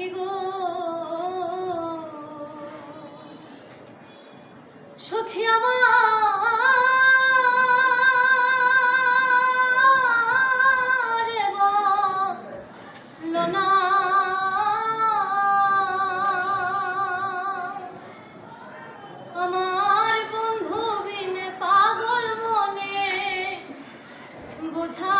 সখী গো। সখী আমার বলো না। আমার বন্ধু বিনে পাগল মনে বুঝাইলে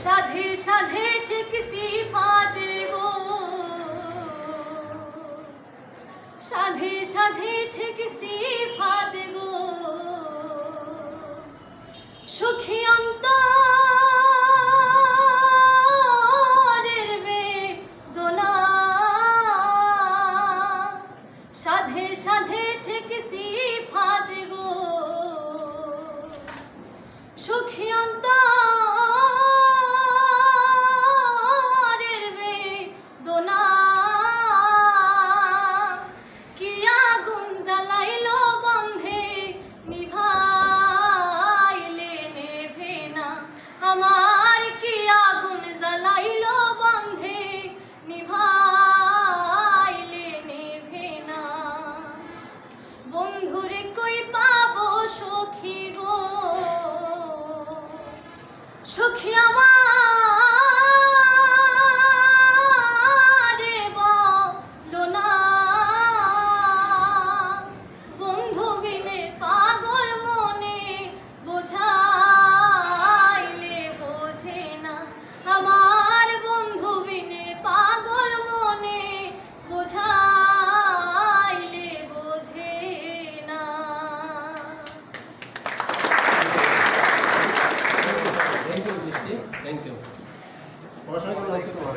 সাধে সাধে ঠিক সিফাত গো। সাধে সাধে ঠিক সিফাত 귀여워. পড়াশোনা কেমন হচ্ছে তোমার।